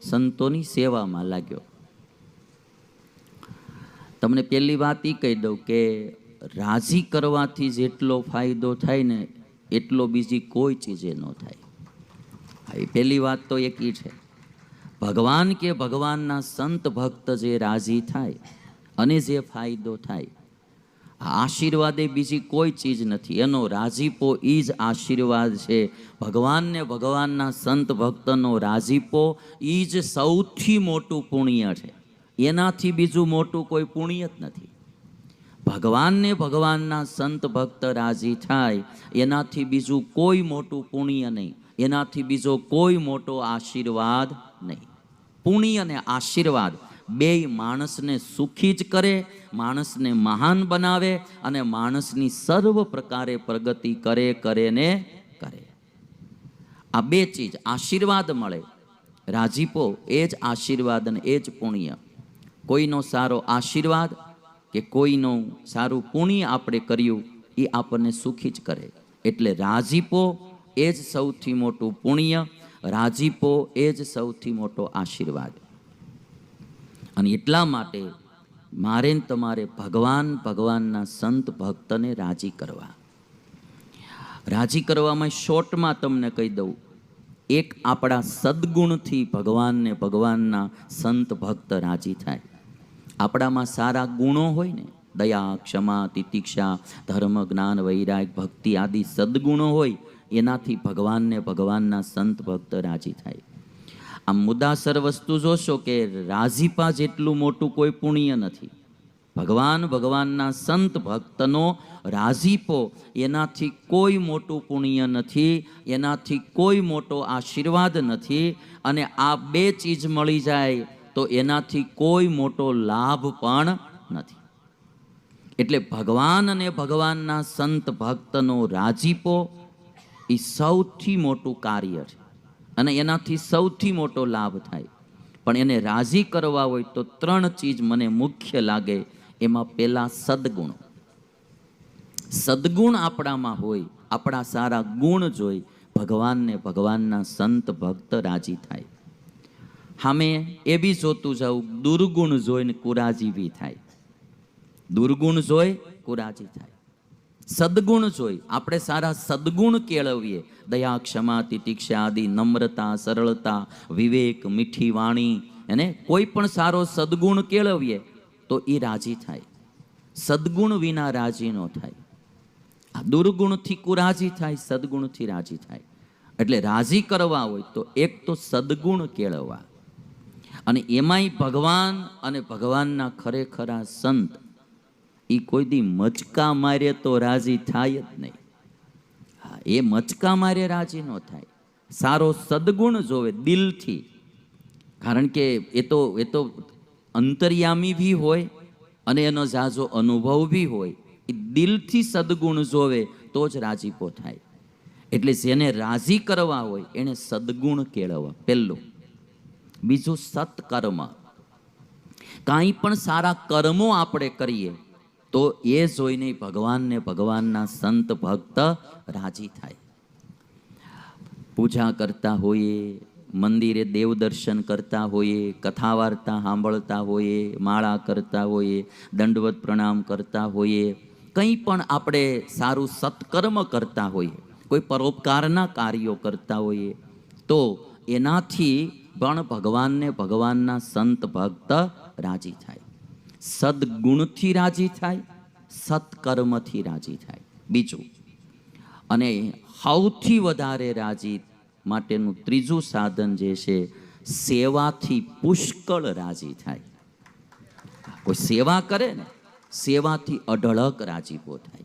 સંતોની સેવામાં લાગ્યો. તમને પહેલી વાત એ કહી દઉં કે રાજી કરવાથી જેટલો ફાયદો થાય ને, એટલો બીજી કોઈ ચીજે ન થાય. એ પહેલી વાત તો એક એ છે. ભગવાન કે ભગવાનના સંત ભક્ત જે રાજી થાય અને જે ફાયદો થાય આશીર્વાદ એ બીજી કોઈ ચીજ નથી. એનો રાજીપો એ જ આશીર્વાદ છે. ભગવાનને ભગવાનના સંત ભક્તનો રાજીપો એ જ સૌથી મોટું પુણ્ય છે. એનાથી બીજું મોટું કોઈ પુણ્ય જ નથી. ભગવાનને ભગવાનના સંત ભક્ત રાજી થાય, એનાથી બીજું કોઈ મોટું પુણ્ય નહીં. એનાથી બીજો કોઈ મોટો આશીર્વાદ નહીં. પુણ્ય અને આશીર્વાદ બેય માણસને સુખી જ કરે, માણસને મહાન બનાવે અને માણસની સર્વ પ્રકારે પ્રગતિ કરે કરે ને કરે. આ બે ચીજ, આશીર્વાદ મળે. રાજીપો એ જ આશીર્વાદ અને એ જ પુણ્ય. કોઈનો સારો આશીર્વાદ કે કોઈનું સારું પુણ્ય આપણે કર્યું, એ આપણને સુખી જ કરે. એટલે રાજીપો એ જ સૌથી મોટું પુણ્ય રાજીપો એ જ સૌથી મોટો આશીર્વાદ. અને એટલા માટે મારે તમારે ભગવાન, ભગવાનના સંત ભક્તને રાજી કરવા. રાજી કરવામાં શોર્ટમાં તમને કહી દઉં, એક આપણા સદગુણથી ભગવાનને ભગવાનના સંત ભક્ત રાજી થાય. આપણામાં સારા ગુણો હોય ને, દયા, ક્ષમા, તિતિક્ષા, ધર્મ, જ્ઞાન, વૈરાગ, ભક્તિ આદિ સદગુણો હોય, એનાથી ભગવાનને ભગવાનના સંત ભક્ત રાજી થાય. આમ મુદ્દાસર વસ્તુ જોશો કે રાજીપા જેટલું મોટું કોઈ પુણ્ય નથી. ભગવાન ભગવાનના સંત ભક્તનો રાજીપો એનાથી કોઈ મોટું પુણ્ય નથી, એનાથી કોઈ મોટો આશીર્વાદ નથી અને આ બે ચીજ મળી જાય તો એનાથી કોઈ મોટો લાભ પણ નથી. એટલે ભગવાન અને ભગવાનના સંત ભક્તનો રાજીપો એ સૌથી મોટું કાર્ય છે. અને એનાથી સૌથી મોટો લાભ થાય. પણ એને રાજી કરવા હોય તો ત્રણ ચીજ મને મુખ્ય લાગે, એમાં પહેલાં સદગુણ. સદગુણ આપણામાં હોય, આપણા સારા ગુણ જોઈ ભગવાનને ભગવાનના સંત ભક્ત રાજી થાય. હામે એ બી જોતું જાઉં, દુર્ગુણ જોઈને કુરાજી બી થાય. દુર્ગુણ જોઈ, કુરાજી થાય. સદગુણ જોઈ. આપણે સારા સદગુણ કેળવીએ. દયા, ક્ષમા, તિતિક્ષા આદિ, નમ્રતા, સરળતા, વિવેક, મીઠી વાણી એને કોઈ પણ સારો સદગુણ કેળવીએ તો એ રાજી થાય. સદગુણ વિના રાજી ન થાય. આ દુર્ગુણથી કુરાજી થાય, સદગુણથી રાજી થાય. એટલે રાજી કરવા હોય તો એક તો સદગુણ કેળવવા. અને એમાંય ભગવાન અને ભગવાનના ખરેખરા સંત એ કોઈ દી મચકા મારે તો રાજી થાય જ નહીં. હા, એ મચકા મારે રાજી ન થાય. સારો સદગુણ જોવે દિલથી. કારણ કે એ તો એ તો અંતર્યામી બી હોય અને એનો ઝાઝો અનુભવ બી હોય. એ દિલથી સદગુણ જોવે તો જ રાજીપો થાય. એટલે જેને રાજી કરવા હોય, એને સદગુણ કેળવવા. પહેલું. બીજું સત્કર્મ. કાંઈ પણ સારા કર્મો આપણે કરીએ તો એ જોઈને ભગવાનને ભગવાનના સંત ભક્ત રાજી થાય. પૂજા કરતા હોઈએ, મંદિરે દેવ દર્શન કરતા હોઈએ, કથા વાર્તા સાંભળતા હોઈએ, માળા કરતા હોઈએ, દંડવત પ્રણામ કરતા હોઈએ, કંઈ પણ આપણે સારું સત્કર્મ કરતા હોઈએ, કોઈ પરોપકારના કાર્યો કરતા હોઈએ, તો એનાથી પણ ભગવાનને ભગવાનના સંત ભક્ત રાજી થાય. સદગુણથી રાજી થાય, સત્કર્મથી રાજી થાય. બીજું, અને સૌથી વધારે રાજી માટેનું ત્રીજું સાધન જે છે, સેવાથી પુષ્કળ રાજી થાય. કોઈ સેવા કરે ને, સેવાથી અઢળક રાજીપો થાય.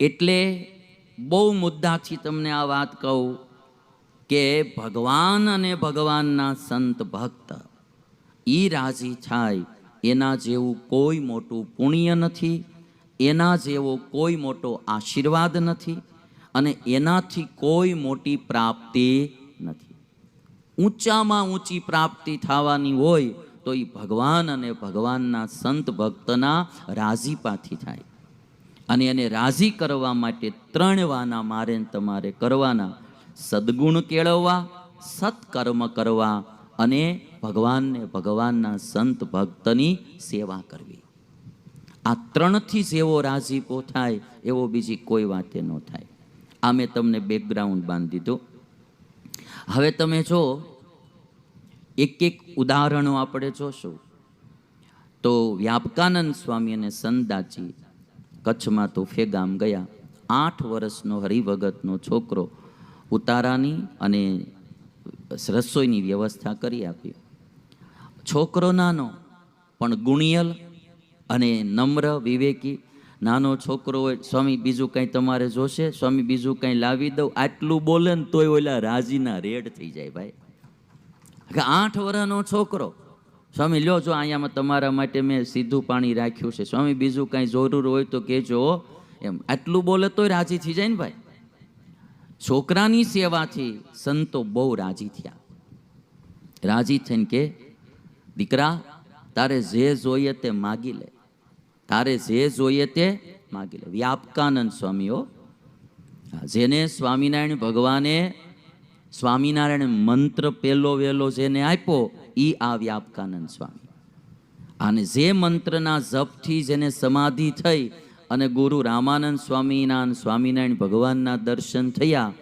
એટલે બહુ મુદ્દાથી તમને આ વાત કહું કે ભગવાન અને ભગવાનના સંત ભક્ત એ રાજી થાય એના જેવું કોઈ મોટું પુણ્ય નથી, એના જેવો કોઈ મોટો આશીર્વાદ નથી અને એનાથી કોઈ મોટી પ્રાપ્તિ નથી. ઊંચામાં ઊંચી પ્રાપ્તિ થવાની હોય તો એ ભગવાન અને ભગવાનના સંત ભક્તના રાજીપાથી થાય. અને એને રાજી કરવા માટે ત્રણ વાના મારે તમારે કરવાના. સદગુણ કેળવવા, સત્કર્મ કરવા અને ભગવાનને ભગવાનના સંત ભક્તની સેવા કરવી. આ ત્રણથી જેવો રાજીપો થાય એવો બીજી કોઈ વાતે ન થાય. આ મેં તમને બેકગ્રાઉન્ડ બાંધી દીધું. હવે તમે જો એક એક ઉદાહરણો આપણે જોશું. તો વ્યાપકાનંદ સ્વામી અને સંદાજી કચ્છમાં તો ફેગામ ગયા. આઠ વર્ષનો હરિભગતનો છોકરો ઉતારાની અને રસોઈની વ્યવસ્થા કરી આપી. છોકરો નાનો, પણ ગુણિયલ અને નમ્ર, વિવેકી. નાનો છોકરો હોય, સ્વામી, બીજું કંઈ તમારે જોશે? સ્વામી, બીજું કંઈ લાવી દઉં? આટલું બોલે ને તોય ઓલા રાજીના રેડ થઈ જાય ભાઈ. કે આઠ વર્ષનો છોકરો. સ્વામી, લ્યો જો અહીંયામાં તમારા માટે મેં સીધું પાણી રાખ્યું છે. સ્વામી, બીજું કાંઈ જરૂર હોય તો કહેજો એમ, આટલું બોલે તોય રાજી થઈ જાય ને ભાઈ? છોકરાની સેવાથી સંતો બહુ રાજી થયા. રાજી થઈને કે, દીકરા, તારે જે જોઈએ તે માગી લે. તારે જે જોઈએ તે માગી લે. વ્યાપકાનંદ સ્વામીઓ જેને સ્વામિનારાયણ ભગવાને સ્વામિનારાયણ મંત્ર પહેલો વહેલો જેને આપ્યો એ આ વ્યાપકાનંદ સ્વામી. અને જે મંત્રના જપથી જેને સમાધિ થઈ અને ગુરુ રામાનંદ સ્વામીના સ્વામિનારાયણ ભગવાનના દર્શન થયા.